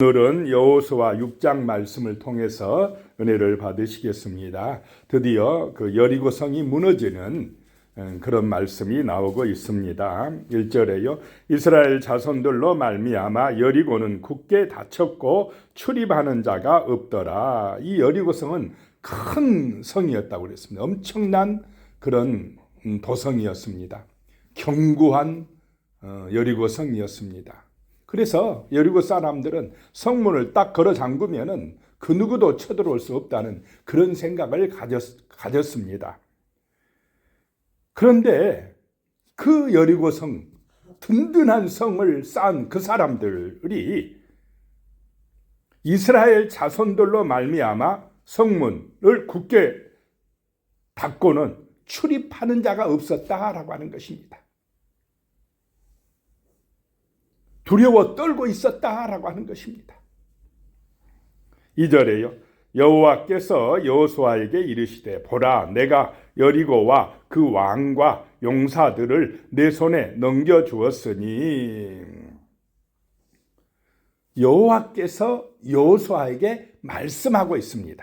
오늘은 여호수아 6장 말씀을 통해서 은혜를 받으시겠습니다. 드디어 그 여리고 성이 무너지는 음, 그런 말씀이 나오고 있습니다. 1절에요. 이스라엘 자손들로 말미암아 여리고는 굳게 닫혔고 출입하는 자가 없더라. 이 여리고 성은 큰 성이었다고 그랬습니다. 엄청난 그런 음, 도성이었습니다. 견고한 어, 여리고 성이었습니다. 그래서 여리고 사람들은 성문을 딱 걸어 잠그면은 그 누구도 쳐들어올 수 없다는 그런 생각을 가졌, 가졌 습니다. 그런데 그 여리고 성, 든든한 성을 쌓은 그 사람들이 이스라엘 자손들로 말미암아 성문을 굳게 닫고는 출입하는 자가 없었다라고 하는 것입니다. 두려워 떨고 있었다라고 하는 것입니다. 2절에요. 여호와께서 여호수아에게 이르시되 보라 내가 여리고와 그 왕과 용사들을 내 손에 넘겨 주었으니 여호와께서 여호수아에게 말씀하고 있습니다.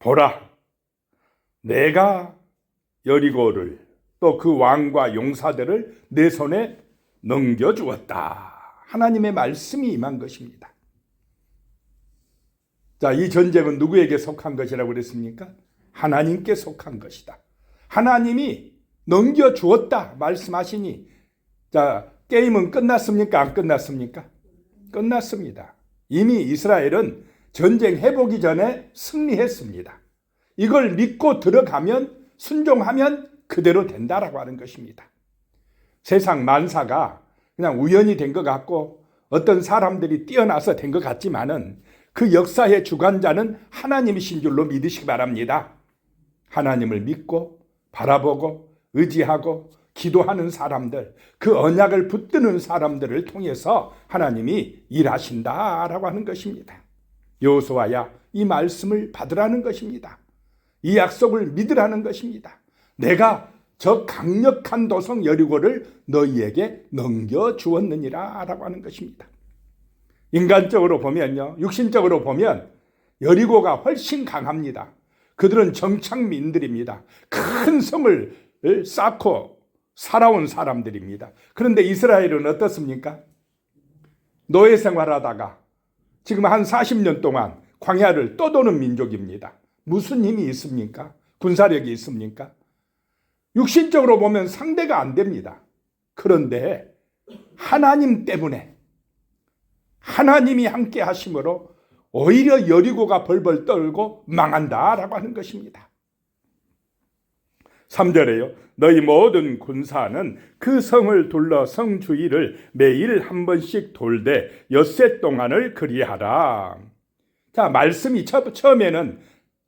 보라 내가 여리고를 또 그 왕과 용사들을 내 손에 넘겨주었다. 하나님의 말씀이 임한 것입니다. 자, 이 전쟁은 누구에게 속한 것이라고 그랬습니까? 하나님께 속한 것이다. 하나님이 넘겨주었다 말씀하시니, 자, 게임은 끝났습니까? 안 끝났습니까? 끝났습니다. 이미 이스라엘은 전쟁 해보기 전에 승리했습니다. 이걸 믿고 들어가면, 순종하면 그대로 된다라고 하는 것입니다. 세상 만사가 그냥 우연히 된것 같고 어떤 사람들이 뛰어나서 된 것 같지만은 그 역사의 주관자는 하나님이신 줄로 믿으시기 바랍니다. 하나님을 믿고 바라보고 의지하고 기도하는 사람들, 그 언약을 붙드는 사람들을 통해서 하나님이 일하신다라고 하는 것입니다. 여호수아야 이 말씀을 받으라는 것입니다. 이 약속을 믿으라는 것입니다. 내가 저 강력한 도성 여리고를 너희에게 넘겨 주었느니라 라고 하는 것입니다. 인간적으로 보면요. 육신적으로 보면 여리고가 훨씬 강합니다. 그들은 정착민들입니다. 큰 성을 쌓고 살아온 사람들입니다. 그런데 이스라엘은 어떻습니까? 노예 생활하다가 지금 한 40년 동안 광야를 떠도는 민족입니다. 무슨 힘이 있습니까? 군사력이 있습니까? 육신적으로 보면 상대가 안 됩니다. 그런데 하나님 때문에 하나님이 함께 하심으로 오히려 여리고가 벌벌 떨고 망한다라고 하는 것입니다. 3절에요. 너희 모든 군사는 그 성을 둘러 성 주위를 매일 한 번씩 돌되 엿새 동안을 그리하라. 자, 말씀이 처 음에는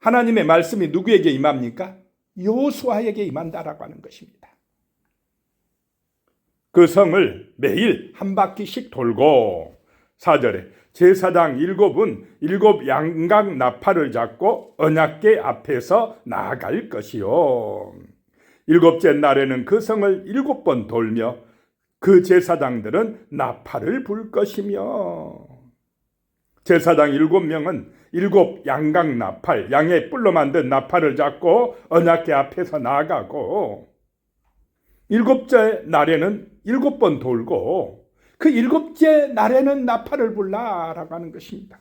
하나님의 말씀이 누구에게 임합니까? 요수아에게 임한다라고 하는 것입니다. 그 성을 매일 한 바퀴씩 돌고 4절에 제사장 일곱은 일곱 양각 나팔을 잡고 언약계 앞에서 나아갈 것이요. 일곱째 날에는 그 성을 일곱 번 돌며 그 제사장들은 나팔을 불 것이며 제사장 일곱 명은 일곱 양각 나팔, 양의 뿔로 만든 나팔을 잡고 언약계 앞에서 나가고 일곱째 날에는 일곱 번 돌고 그 일곱째 날에는 나팔을 불라라고 하는 것입니다.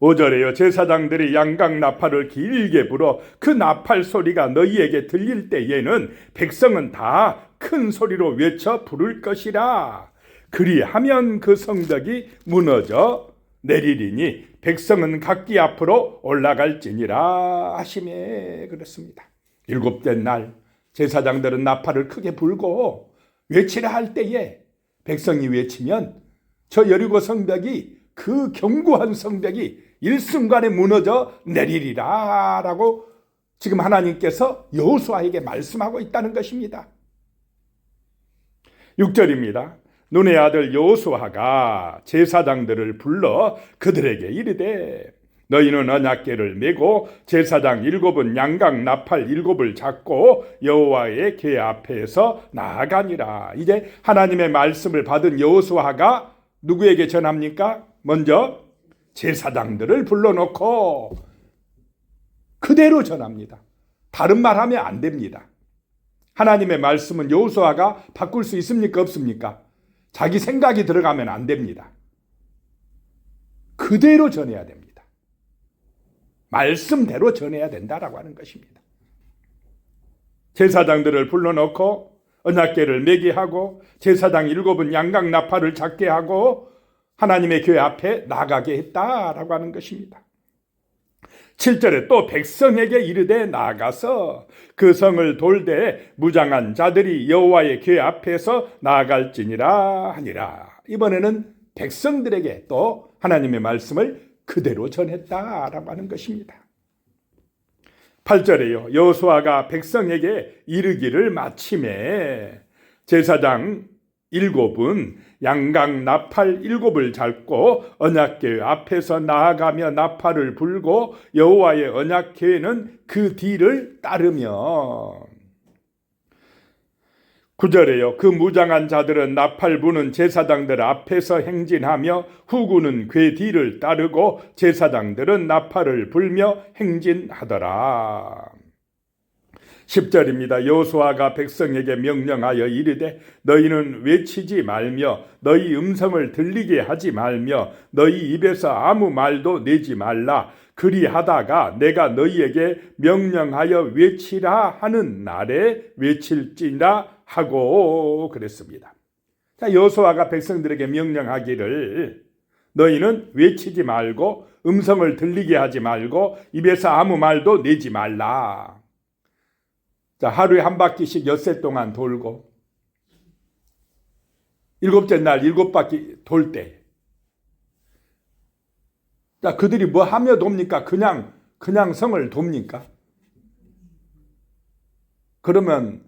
5절에요. 제사장들이 양각 나팔을 길게 불어 그 나팔 소리가 너희에게 들릴 때에는 백성은 다 큰 소리로 외쳐 부를 것이라. 그리하면 그 성벽이 무너져 내리리니 백성은 각기 앞으로 올라갈지니라 하심에 그렇습니다. 일곱째 날 제사장들은 나팔을 크게 불고 외치라 할 때에 백성이 외치면 저 여리고 성벽이 그 견고한 성벽이 일순간에 무너져 내리리라 라고 지금 하나님께서 여호수아에게 말씀하고 있다는 것입니다. 6절입니다. 눈의 아들 여호수아가 제사장들을 불러 그들에게 이르되 너희는 언약궤를 메고 제사장 일곱은 양각 나팔 일곱을 잡고 여호와의 궤 앞에서 나아가니라. 이제 하나님의 말씀을 받은 여호수아가 누구에게 전합니까? 먼저 제사장들을 불러놓고 그대로 전합니다. 다른 말 하면 안 됩니다. 하나님의 말씀은 여호수아가 바꿀 수 있습니까? 없습니까? 자기 생각이 들어가면 안 됩니다. 그대로 전해야 됩니다. 말씀대로 전해야 된다라고 하는 것입니다. 제사장들을 불러놓고 언약궤를 매게 하고 제사장 일곱은 양각 나팔을 잡게 하고 하나님의 교회 앞에 나가게 했다라고 하는 것입니다. 7절에 또 백성에게 이르되 나가서 그 성을 돌되 무장한 자들이 여호와의 궤 앞에서 나갈지니라 하니라. 이번에는 백성들에게 또 하나님의 말씀을 그대로 전했다라고 하는 것입니다. 8절에요. 여호수아가 백성에게 이르기를 마침에 제사장 일곱은 양각 나팔 일곱을 잡고 언약궤 앞에서 나아가며 나팔을 불고 여호와의 언약궤는 그 뒤를 따르며 구절에요. 그 무장한 자들은 나팔 부는 제사장들 앞에서 행진하며 후구는 궤 뒤를 따르고 제사장들은 나팔을 불며 행진하더라. 10절입니다. 여호수아가 백성에게 명령하여 이르되 너희는 외치지 말며 너희 음성을 들리게 하지 말며 너희 입에서 아무 말도 내지 말라. 그리하다가 내가 너희에게 명령하여 외치라 하는 날에 외칠지라 하고 그랬습니다. 자, 여호수아가 백성들에게 명령하기를 너희는 외치지 말고 음성을 들리게 하지 말고 입에서 아무 말도 내지 말라. 자, 하루에 한 바퀴씩 엿새 동안 돌고 일곱째 날 일곱 바퀴 돌 때. 자, 그들이 뭐 하며 돕니까? 그냥 그냥 성을 돕니까? 그러면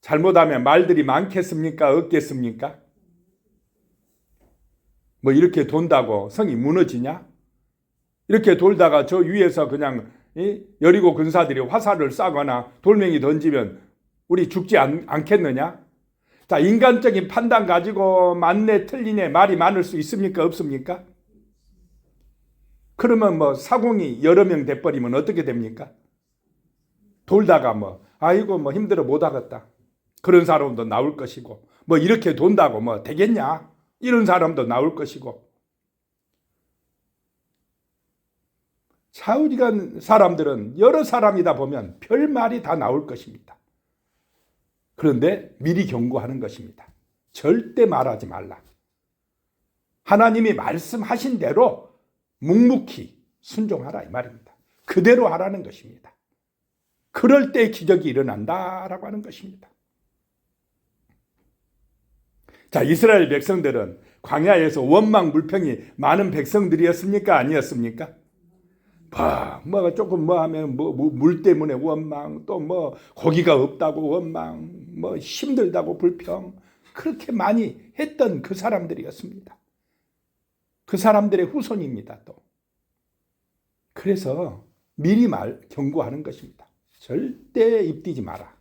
잘못하면 말들이 많겠습니까? 없겠습니까? 뭐 이렇게 돈다고 성이 무너지냐? 이렇게 돌다가 저 위에서 그냥 여리고 근사들이 화살을 쏴거나 돌멩이 던지면 우리 죽지 않, 않겠느냐? 자, 인간적인 판단 가지고 맞네, 틀리네, 말이 많을 수 있습니까? 없습니까? 그러면 뭐 사공이 여러 명 돼버리면 어떻게 됩니까? 돌다가 뭐, 아이고, 뭐 힘들어 못 하겠다. 그런 사람도 나올 것이고, 뭐 이렇게 돈다고 뭐 되겠냐? 이런 사람도 나올 것이고, 사우디간 사람들은 여러 사람이다 보면 별 말이 다 나올 것입니다. 그런데 미리 경고하는 것입니다. 절대 말하지 말라. 하나님이 말씀하신 대로 묵묵히 순종하라 이 말입니다. 그대로 하라는 것입니다. 그럴 때 기적이 일어난다라고 하는 것입니다. 자, 이스라엘 백성들은 광야에서 원망 물평이 많은 백성들이었습니까? 아니었습니까? 뭐, 뭐가 조금 뭐 하면 뭐, 물 때문에 원망, 또 뭐 고기가 없다고 원망, 뭐 힘들다고 불평, 그렇게 많이 했던 그 사람들이었습니다. 그 사람들의 후손입니다, 또. 그래서 미리 말, 경고하는 것입니다. 절대 입뛰지 마라.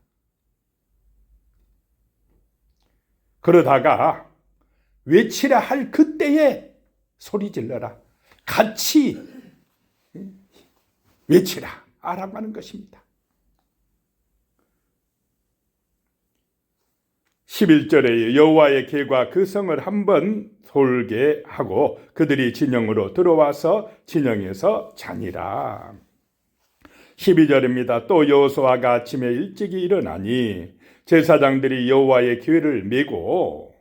그러다가 외치라 할 그때에 소리 질러라. 같이 외치라. 아라고 하는 것입니다. 11절에 여호와의 개가 그 성을 한번 돌게 하고 그들이 진영으로 들어와서 진영에서 자니라. 12절입니다. 또 여호수아가 아침에 일찍이 일어나니 제사장들이 여호와의 기회를 메고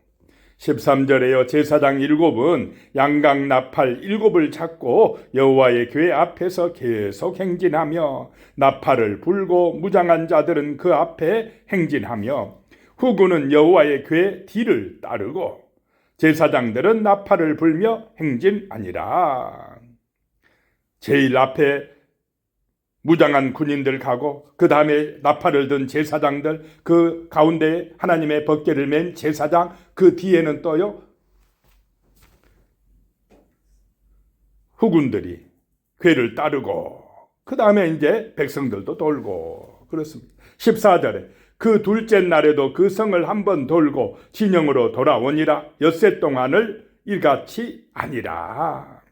13절에요. 제사장 일곱은 양각 나팔 일곱을 잡고 여호와의 교회 앞에서 계속 행진하며 나팔을 불고 무장한 자들은 그 앞에 행진하며 후구는 여호와의 교회 뒤를 따르고 제사장들은 나팔을 불며 행진하니라. 제일 앞에 무장한 군인들 가고 그 다음에 나팔을 든 제사장들 그 가운데 하나님의 법궤를 맨 제사장 그 뒤에는 또요 후군들이 괴를 따르고 그 다음에 이제 백성들도 돌고 그렇습니다. 14절에 그 둘째 날에도 그 성을 한 번 돌고 진영으로 돌아오니라 엿새 동안을 일같이 아니라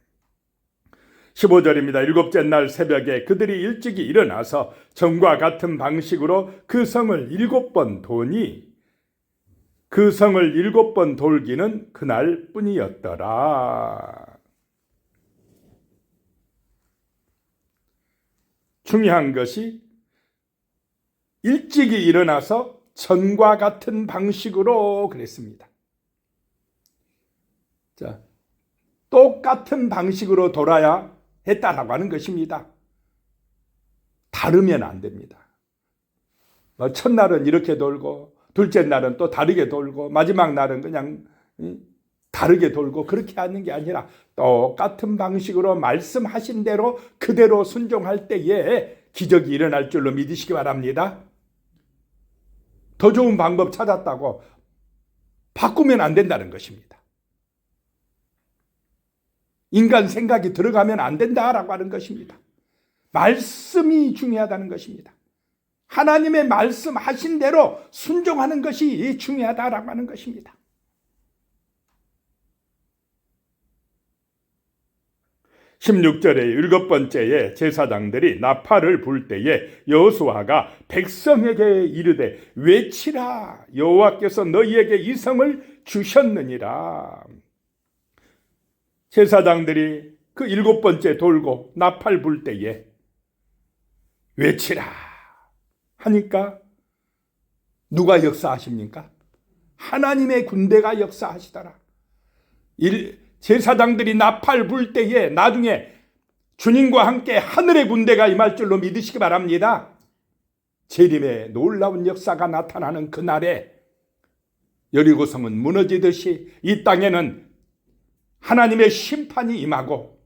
15절입니다. 일곱째 날 새벽에 그들이 일찍이 일어나서 전과 같은 방식으로 그 성을 일곱 번 도니 그 성을 일곱 번 돌기는 그날 뿐이었더라. 중요한 것이 일찍이 일어나서 전과 같은 방식으로 그랬습니다. 자, 똑같은 방식으로 돌아야 했다라고 하는 것입니다. 다르면 안 됩니다. 뭐 첫날은 이렇게 돌고, 둘째 날은 또 다르게 돌고, 마지막 날은 그냥 다르게 돌고, 그렇게 하는 게 아니라 똑같은 방식으로 말씀하신 대로 그대로 순종할 때에 기적이 일어날 줄로 믿으시기 바랍니다. 더 좋은 방법 찾았다고 바꾸면 안 된다는 것입니다. 인간 생각이 들어가면 안 된다라고 하는 것입니다. 말씀이 중요하다는 것입니다. 하나님의 말씀하신 대로 순종하는 것이 중요하다라고 하는 것입니다. 16절에 일곱 번째에 제사장들이 나팔을 불 때에 여호수아가 백성에게 이르되 외치라. 여호와께서 너희에게 이 성을 주셨느니라. 제사장들이 그 일곱 번째 돌고 나팔 불 때에 외치라 하니까 누가 역사하십니까? 하나님의 군대가 역사하시더라. 일, 제사장들이 나팔 불 때에 나중에 주님과 함께 하늘의 군대가 임할 줄로 믿으시기 바랍니다. 재림의 놀라운 역사가 나타나는 그날에 여리고성은 무너지듯이 이 땅에는 하나님의 심판이 임하고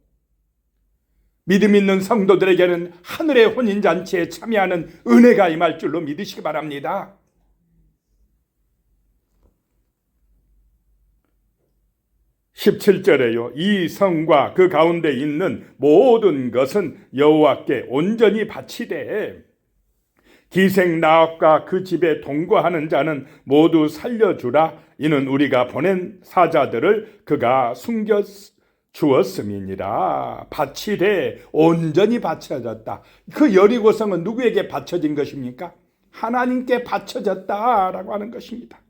믿음 있는 성도들에게는 하늘의 혼인잔치에 참여하는 은혜가 임할 줄로 믿으시기 바랍니다. 17절에요. 이 성과 그 가운데 있는 모든 것은 여호와께 온전히 바치되 기생 나학과 그 집에 동거하는 자는 모두 살려주라. 이는 우리가 보낸 사자들을 그가 숨겨 주었음이니라. 바치되 온전히 바쳐졌다. 그 여리고성은 누구에게 바쳐진 것입니까? 하나님께 바쳐졌다라고 하는 것입니다.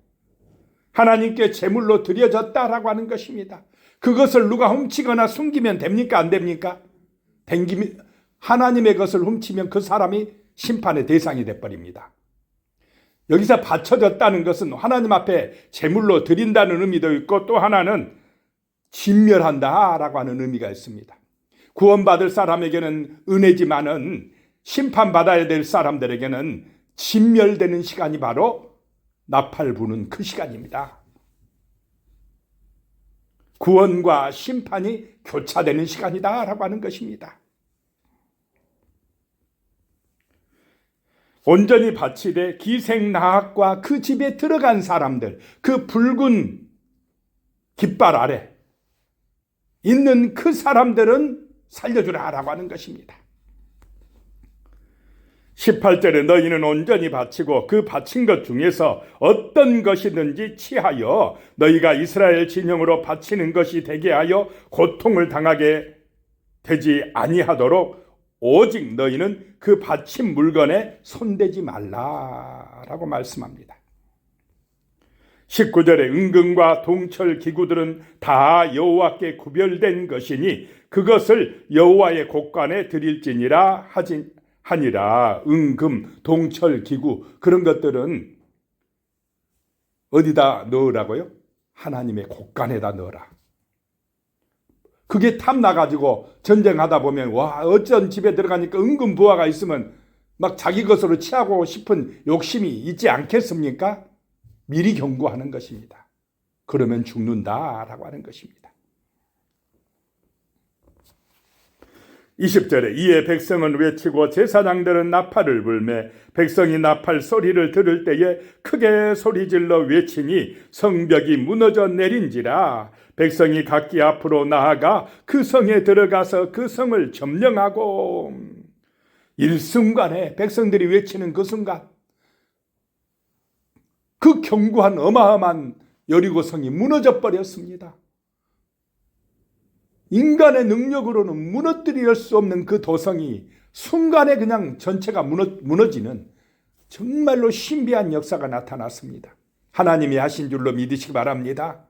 하나님께 제물로 드려졌다라고 하는 것입니다. 그것을 누가 훔치거나 숨기면 됩니까? 안 됩니까? 댕기 하나님의 것을 훔치면 그 사람이 심판의 대상이 돼버립니다. 여기서 바쳐졌다는 것은 하나님 앞에 제물로 드린다는 의미도 있고 또 하나는 진멸한다 라고 하는 의미가 있습니다. 구원받을 사람에게는 은혜지만은 심판받아야 될 사람들에게는 진멸되는 시간이 바로 나팔 부는 그 시간입니다. 구원과 심판이 교차되는 시간이다 라고 하는 것입니다. 온전히 바치되 기생나학과 그 집에 들어간 사람들, 그 붉은 깃발 아래 있는 그 사람들은 살려주라 라고 하는 것입니다. 18절에 너희는 온전히 바치고 그 바친 것 중에서 어떤 것이든지 취하여 너희가 이스라엘 진영으로 바치는 것이 되게 하여 고통을 당하게 되지 아니하도록 오직 너희는 그 바친 물건에 손대지 말라라고 말씀합니다. 19절에 은금과 동철 기구들은 다 여호와께 구별된 것이니 그것을 여호와의 곳간에 드릴지니라 하진 하니라 은금, 동철, 기구 그런 것들은 어디다 넣으라고요? 하나님의 곳간에다 넣어라. 그게 탐나 가지고 전쟁하다 보면 와 어쩐 집에 들어가니까 은근 부하가 있으면 막 자기 것으로 취하고 싶은 욕심이 있지 않겠습니까? 미리 경고하는 것입니다. 그러면 죽는다라고 하는 것입니다. 20절에 이에 백성은 외치고 제사장들은 나팔을 불매 백성이 나팔 소리를 들을 때에 크게 소리질러 외치니 성벽이 무너져 내린지라 백성이 각기 앞으로 나아가 그 성에 들어가서 그 성을 점령하고 일순간에 백성들이 외치는 그 순간 그 견고한 어마어마한 여리고 성이 무너져 버렸습니다. 인간의 능력으로는 무너뜨릴 수 없는 그 도성이 순간에 그냥 전체가 무너, 지는 정말로 신비한 역사가 나타났습니다. 하나님이 하신 줄로 믿으시기 바랍니다.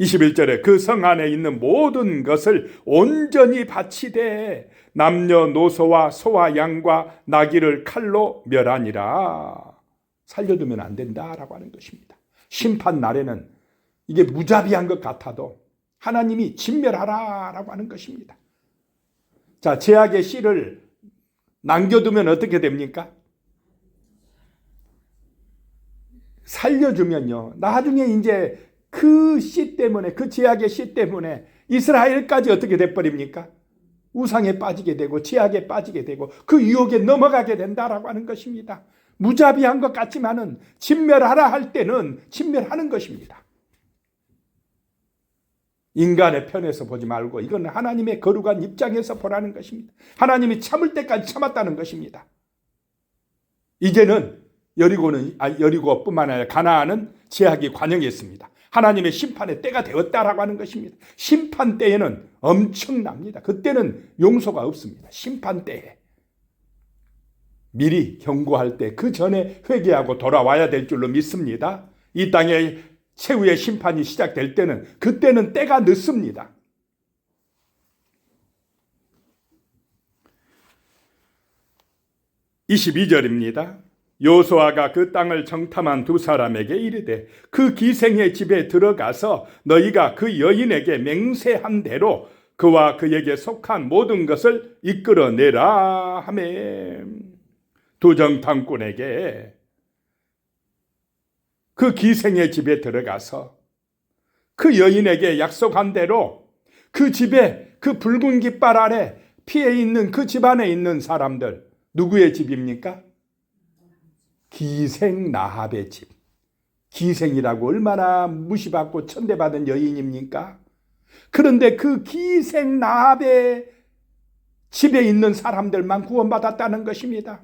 21절에 그 성 안에 있는 모든 것을 온전히 바치되 남녀노소와 소와 양과 나귀를 칼로 멸하니라. 살려두면 안 된다라고 하는 것입니다. 심판 날에는 이게 무자비한 것 같아도 하나님이 진멸하라라고 하는 것입니다. 자, 제약의 씨를 남겨두면 어떻게 됩니까? 살려주면요. 나중에 이제 그 씨 때문에, 그 제약의 씨 때문에 이스라엘까지 어떻게 돼버립니까? 우상에 빠지게 되고, 제약에 빠지게 되고, 그 유혹에 넘어가게 된다라고 하는 것입니다. 무자비한 것 같지만은, 진멸하라 할 때는 진멸하는 것입니다. 인간의 편에서 보지 말고 이건 하나님의 거룩한 입장에서 보라는 것입니다. 하나님이 참을 때까지 참았다는 것입니다. 이제는 여리고는 아, 여리고뿐만 아니라 가나안은 제약이 관영했습니다. 하나님의 심판의 때가 되었다라고 하는 것입니다. 심판 때에는 엄청납니다. 그때는 용서가 없습니다. 심판 때에 미리 경고할 때 그 전에 회개하고 돌아와야 될 줄로 믿습니다. 이 땅에 최후의 심판이 시작될 때는 그때는 때가 늦습니다. (22절입니다) 요수아가 그 땅을 정탐한 두 사람에게 이르되 그 기생의 집에 들어가서 너희가 그 여인에게 맹세한 대로 그와 그에게 속한 모든 것을 이끌어내라 하매 두 정탐꾼에게 그 기생의 집에 들어가서 그 여인에게 약속한 대로 그 집에 그 붉은 깃발 아래 피해 있는 그 집안에 있는 사람들 누구의 집입니까? 기생 나합의 집. 기생이라고 얼마나 무시받고 천대받은 여인입니까? 그런데 그 기생 나합의 집에 있는 사람들만 구원받았다는 것입니다.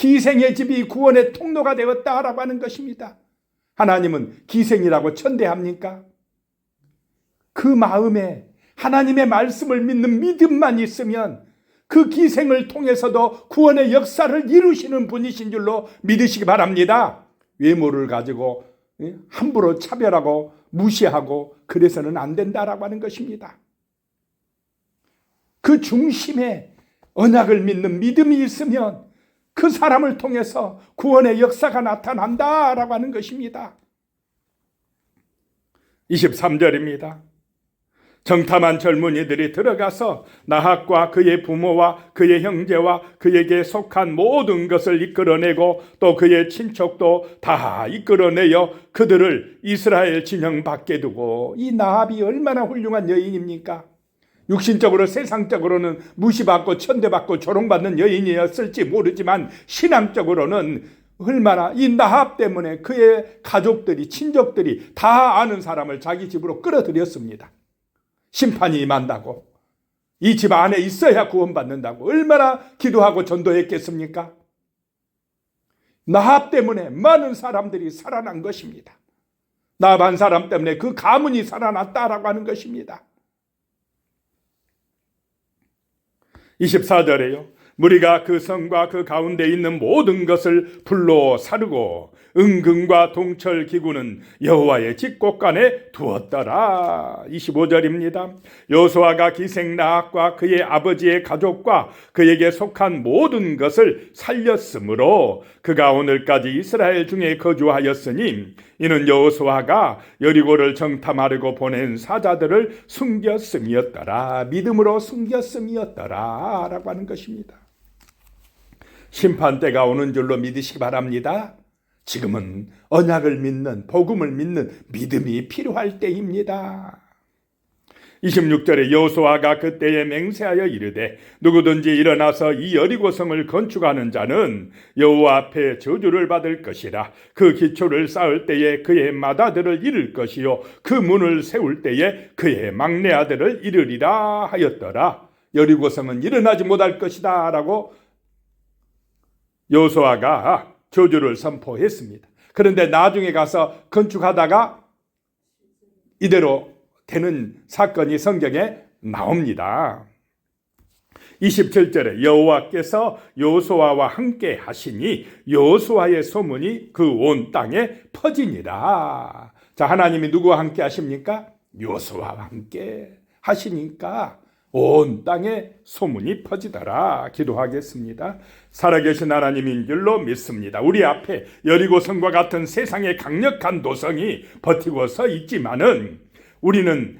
기생의 집이 구원의 통로가 되었다라고 하는 것입니다. 하나님은 기생이라고 천대합니까? 그 마음에 하나님의 말씀을 믿는 믿음만 있으면 그 기생을 통해서도 구원의 역사를 이루시는 분이신 줄로 믿으시기 바랍니다. 외모를 가지고 함부로 차별하고 무시하고 그래서는 안 된다라고 하는 것입니다. 그 중심에 언약을 믿는 믿음이 있으면 그 사람을 통해서 구원의 역사가 나타난다라고 하는 것입니다. 23절입니다. 정탐한 젊은이들이 들어가서 나학과 그의 부모와 그의 형제와 그에게 속한 모든 것을 이끌어내고 또 그의 친척도 다 이끌어내어 그들을 이스라엘 진영 밖에 두고 이 나합이 얼마나 훌륭한 여인입니까? 육신적으로 세상적으로는 무시받고 천대받고 조롱받는 여인이었을지 모르지만 신앙적으로는 얼마나 이 나합 때문에 그의 가족들이 친족들이 다 아는 사람을 자기 집으로 끌어들였습니다. 심판이 임한다고 이 집 안에 있어야 구원받는다고 얼마나 기도하고 전도했겠습니까? 나합 때문에 많은 사람들이 살아난 것입니다. 나합 한 사람 때문에 그 가문이 살아났다라고 하는 것입니다. 24절에요. 무리가 그 성과 그 가운데 있는 모든 것을 불로 사르고 은근과 동철 기구는 여호와의 직곡간에 두었더라. 25절입니다. 여호수아가 기생 나학과 그의 아버지의 가족과 그에게 속한 모든 것을 살렸으므로 그가 오늘까지 이스라엘 중에 거주하였으니 이는 여호수아가 여리고를 정탐하려고 보낸 사자들을 숨겼음이었더라. 믿음으로 숨겼음이었더라 라고 하는 것입니다. 심판 때가 오는 줄로 믿으시기 바랍니다. 지금은 언약을 믿는 복음을 믿는 믿음이 필요할 때입니다. 26절에 여호수아가 그때에 맹세하여 이르되 누구든지 일어나서 이 여리고성을 건축하는 자는 여호와 앞에 저주를 받을 것이라 그 기초를 쌓을 때에 그의 맏아들을 잃을 것이요 그 문을 세울 때에 그의 막내 아들을 잃으리라 하였더라 여리고성은 일어나지 못할 것이다라고 여호수아가 저주를 선포했습니다. 그런데 나중에 가서 건축하다가 이대로 되는 사건이 성경에 나옵니다. 27절에 여호와께서 여호수아와 함께 하시니 여호수아의 소문이 그 온 땅에 퍼지니라. 자, 하나님이 누구와 함께 하십니까? 여호수아와 함께 하시니까 온 땅에 소문이 퍼지더라. 기도하겠습니다. 살아계신 하나님인 줄로 믿습니다. 우리 앞에 여리고성과 같은 세상의 강력한 도성이 버티고 서 있지만은 우리는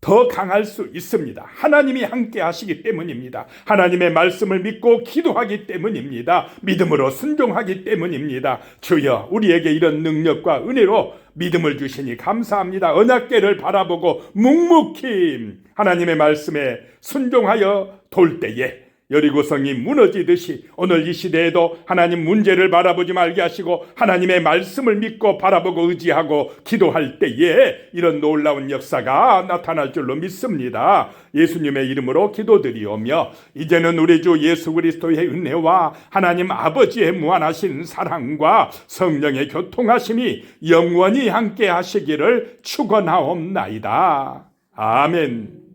더 강할 수 있습니다. 하나님이 함께 하시기 때문입니다. 하나님의 말씀을 믿고 기도하기 때문입니다. 믿음으로 순종하기 때문입니다. 주여, 우리에게 이런 능력과 은혜로 믿음을 주시니 감사합니다. 언약계를 바라보고 묵묵히 하나님의 말씀에 순종하여 돌 때에 여리고성이 무너지듯이 오늘 이 시대에도 하나님 문제를 바라보지 말게 하시고 하나님의 말씀을 믿고 바라보고 의지하고 기도할 때에 이런 놀라운 역사가 나타날 줄로 믿습니다. 예수님의 이름으로 기도드리오며 이제는 우리 주 예수 그리스도의 은혜와 하나님 아버지의 무한하신 사랑과 성령의 교통하심이 영원히 함께 하시기를 축원하옵나이다. 아멘.